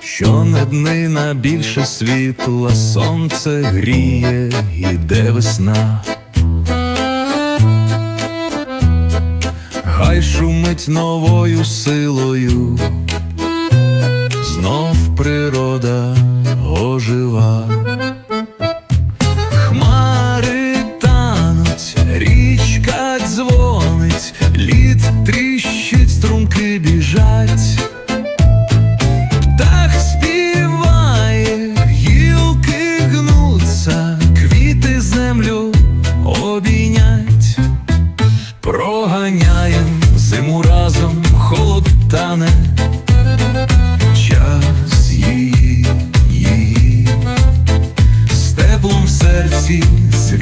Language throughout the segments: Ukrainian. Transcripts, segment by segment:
Щонеднина більше світла, сонце гріє, іде весна. Хай шумить новою силою, біжать. Птах співає, гілки гнуться, квіти землю обійнять, проганяєм зиму разом, холод час її, з теплом в серці, з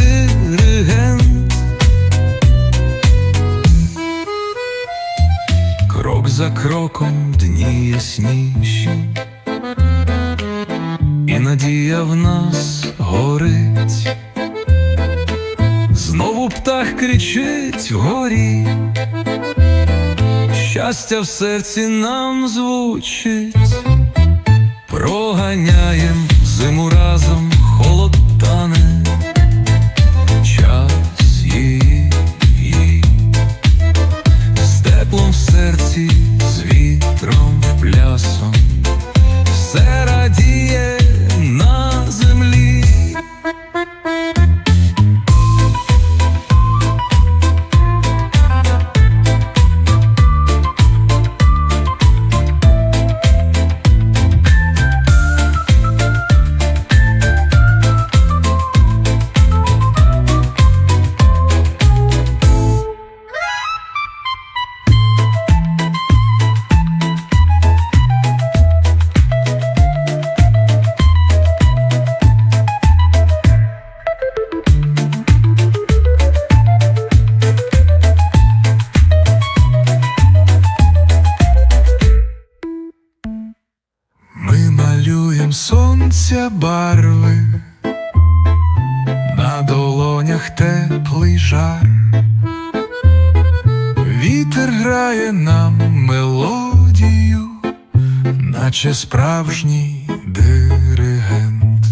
диригент. Крок за кроком дні ясніші, і надія в нас горить. Знову птах кричить вгорі, щастя в серці нам звучить, проганяєм зиму разом, малюєм сонця барви, на долонях теплий жар, вітер грає нам мелодію, наче справжній диригент.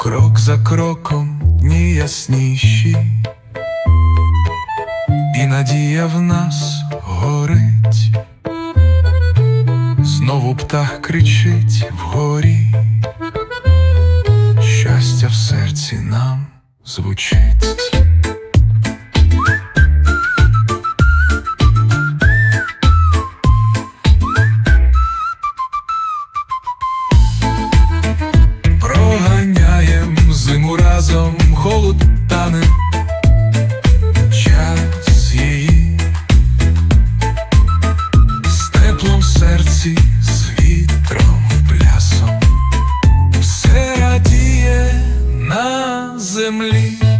Крок за кроком дні і надія в нас Знову птах кричить вгорі, щастя в серці нам звучить. тепло серці з вітром плясом, все радіє на землі.